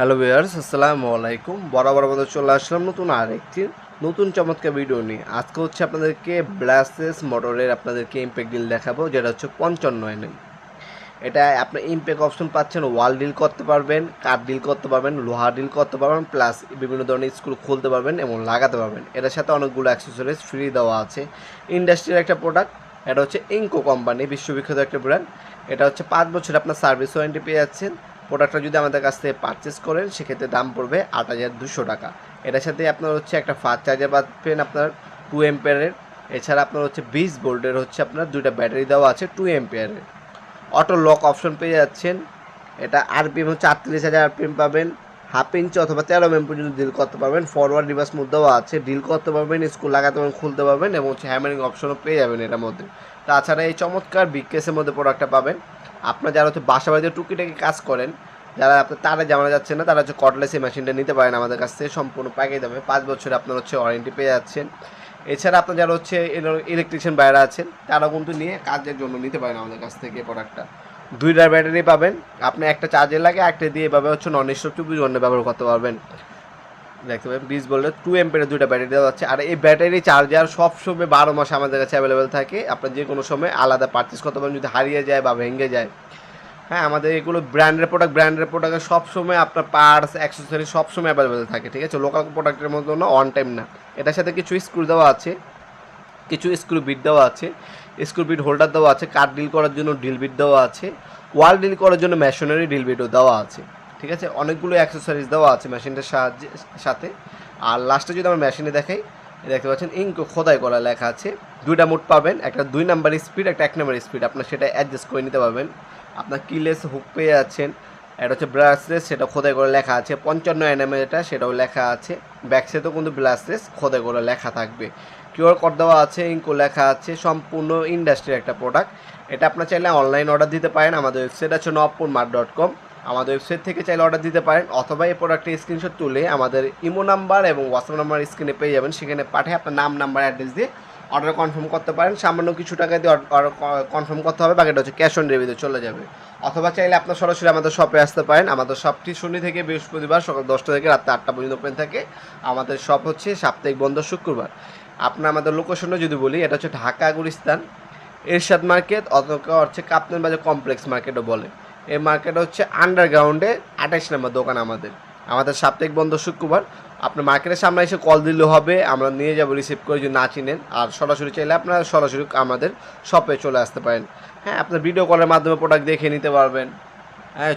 Hello viewers আসসালামু আলাইকুম। বরাবর মতো চলে আসলাম নতুন আরেকটি, নতুন চমৎকার ভিডিও নিয়ে। আজকে হচ্ছে আপনাদেরকে ব্লাসেস মোটরের আপনাদেরকে ইম্প্যাক্ট ডিল দেখাবো, যেটা হচ্ছে পঞ্চান্ন এনএম। এটা আপনি ইম্প্যাক্ট অপশন পাচ্ছেন ওয়াল ডিল করতে পারবেন কাঠ ডিল করতে পারবেন, লোহা ডিল করতে পারবেন প্লাস বিভিন্ন ধরনের স্কুল খুলতে পারবেন এবং লাগাতে পারবেন। এটার সাথে অনেকগুলো অ্যাক্সেসরিজ ফ্রি দেওয়া আছে। ইন্ডাস্ট্রির একটা প্রোডাক্ট এটা হচ্ছে ইঙ্কো কোম্পানি বিশ্ববিখ্যাত একটা ব্র্যান্ড এটা হচ্ছে পাঁচ বছর আপনার সার্ভিস ওয়ারেন্টি পেয়ে যাচ্ছেন। প্রোডাক্টটা যদি আমাদের কাছ থেকে পারচেস করেন, সেক্ষেত্রে দাম পড়বে আট হাজার দুশো টাকা। এটার সাথে আপনার হচ্ছে একটা ফাস্ট চার্জার পাবেন আপনার টু এম্পেয়ারের এছাড়া আপনার হচ্ছে বিশ বোল্টের হচ্ছে আপনার দুইটা ব্যাটারি দেওয়া আছে টু এম্পেয়ারের অটো লক অপশন পেয়ে যাচ্ছেন। এটা আরপিএম হচ্ছে আটত্রিশ হাজার আরপিএম পাবেন। হাফ ইঞ্চ অথবা তেরো এম পর্যন্ত ডিল করতে পারবেন। ফরওয়ার্ড রিভার্স মধ্যেও আছে। ডিল করতে পারবেন স্কুল লাগাতে পারবেন, খুলতে পারবেন এবং হচ্ছে হ্যামারিং অপশনও পেয়ে যাবেন এটার মধ্যে। তাছাড়া এই চমৎকার বিকেসের মধ্যে প্রোডাক্টটা পাবেন। আপনার যারা হচ্ছে বাসা বাড়িতে টুকিটাকি কাজ করেন, যারা আপনার তারা জানা যাচ্ছে না, তারা হচ্ছে কটলেস এই মেশিনটা নিতে পারেন আমাদের কাছ থেকে। সম্পূর্ণ প্যাকেজ দামে পাঁচ বছরে আপনার হচ্ছে ওয়ারেন্টি পেয়ে যাচ্ছেন। এছাড়া আপনার যারা হচ্ছে ইলেকট্রিশিয়ান বাইরে আছেন তারা কিন্তু নিয়ে কাজের জন্য নিতে পারেন আমাদের কাছ থেকে প্রোডাক্টটা দুইটার ব্যাটারি পাবেন। আপনি একটা চার্জে লাগে, একটা দিয়ে এভাবে হচ্ছে নন স্টপ চব্বিশ ঘণ্টা ব্যবহার করতে পারবেন। দেখতে পাবেন, বিশ বললে টু এম্পের দুইটা ব্যাটারি দেওয়া যাচ্ছে আর এই ব্যাটারি চার্জার সব সময় বারো মাসে আমাদের কাছে অ্যাভেলেবেল থাকে। আপনার যে কোনো সময় আলাদা পারচেস করতে পারেন, যদি হারিয়ে যায় বা ভেঙে যায়। হ্যাঁ আমাদের এগুলো ব্র্যান্ডের প্রোডাক্ট ব্র্যান্ডের প্রোডাক্টের সবসময় আপনার পার্টস অ্যাক্সেসরি সবসময় অ্যাভেলেবেল থাকে, ঠিক আছে? লোকাল প্রোডাক্টের মতো না অন টাইম না। এটার সাথে কিছু স্ক্রু দেওয়া আছে। কিছু স্ক্রু বিট দেওয়া আছে। স্ক্রু বিট হোল্ডার দেওয়া আছে কাঠ ডিল করার জন্য ডিল বিট দেওয়া আছে ওয়াল ডিল করার জন্য মেশিনারি ডিল বিটও দেওয়া আছে, ঠিক আছে? অনেকগুলো অ্যাক্সেসরিজ দেওয়া আছে মেশিনটার সাহায্যে, সাথে। আর লাস্টে যদি আমরা মেশিনে দেখাই, দেখতে পাচ্ছেন ইঙ্ক খোদাই করা লেখা আছে। দুইটা মোড পাবেন, একটা দুই নাম্বার স্পিড একটা এক নাম্বার স্পিড আপনার সেটা অ্যাডজাস্ট করে নিতে পারবেন। আপনার কিলেস হুক পেয়ে যাচ্ছেন এটা হচ্ছে ব্রাসলেস সেটা খোদাই করে লেখা আছে। পঞ্চান্ন এনএম এটা, সেটাও লেখা আছে। ব্যাকসেতেও কিন্তু ব্রাসলেস খোদাই করে লেখা থাকবে। কিউআর কোড দেওয়া আছে ইঙ্কো লেখা আছে, সম্পূর্ণ ইন্ডাস্ট্রির একটা প্রোডাক্ট এটা আপনার চাইলে অনলাইন অর্ডার দিতে পারেন। আমাদের ওয়েবসাইট আছে নবপুর মার্ট ডট কম আমাদের ওয়েবসাইট থেকে চাইলে অর্ডার দিতে পারেন। অথবা এই প্রোডাক্টের স্ক্রিনশট তুলে আমাদের ইমো নাম্বার এবং হোয়াটসঅ্যাপ নাম্বার স্ক্রিনে পেয়ে যাবেন। সেখানে পাঠিয়ে আপনার নাম নাম্বার অ্যাড্রেস দিয়ে অর্ডার কনফার্ম করতে পারেন। সামান্য কিছু টাকা দিয়ে অর্ডার কনফার্ম করতে হবে। বাকিটা হচ্ছে ক্যাশ অন ডেলিভারিতে চলে যাবে। অথবা চাইলে আপনার সরাসরি আমাদের শপে আসতে পারেন। আমাদের শপটি শনি থেকে বৃহস্পতিবার সকাল দশটা থেকে রাত আটটা পর্যন্ত ওপেন থাকে। আমাদের শপ হচ্ছে সাপ্তাহিক বন্ধ শুক্রবার। আপনার আমাদের লোকেশনটা যদি বলি, এটা হচ্ছে ঢাকা গুলিস্তান, এরশাদ মার্কেট অথবা হচ্ছে কাপ্তান বাজার কমপ্লেক্স মার্কেটও বলে। এই মার্কেট হচ্ছে আন্ডারগ্রাউন্ডে আঠাইশ নম্বর দোকান আমাদের। আমাদের সাপ্তাহিক বন্ধ শুক্রবার। আপনার মার্কেটের সামনে এসে কল দিলে হবে, আমরা নিয়ে যাব রিসিভ করে যদি না চিনেন, আর সরাসরি চাইলে আপনারা সরাসরি আমাদের শপে চলে আসতে পারেন। হ্যাঁ আপনার ভিডিও কলের মাধ্যমে প্রোডাক্ট দেখে নিতে পারবেন।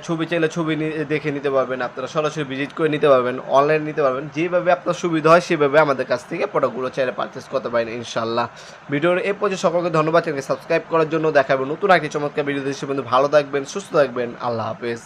ছবি চাইলে ছবি দেখে নিতে পারবেন, আপনারা সরাসরি ভিজিট করে নিতে পারবেন অনলাইনে নিতে পারবেন, যেভাবে আপনার সুবিধা হয় সেভাবে আমাদের কাছ থেকে প্রোডাক্টগুলো চাইলে পারচেস করতে পারেন ইনশাল্লাহ ভিডিওর এ পর্যন্ত সকলকে ধন্যবাদ চ্যানেলকে সাবস্ক্রাইব করার জন্য দেখাবেন নতুন একটি চমৎকার ভিডিও দেশে বন্ধু ভালো থাকবেন, সুস্থ থাকবেন, আল্লাহ হাফেজ।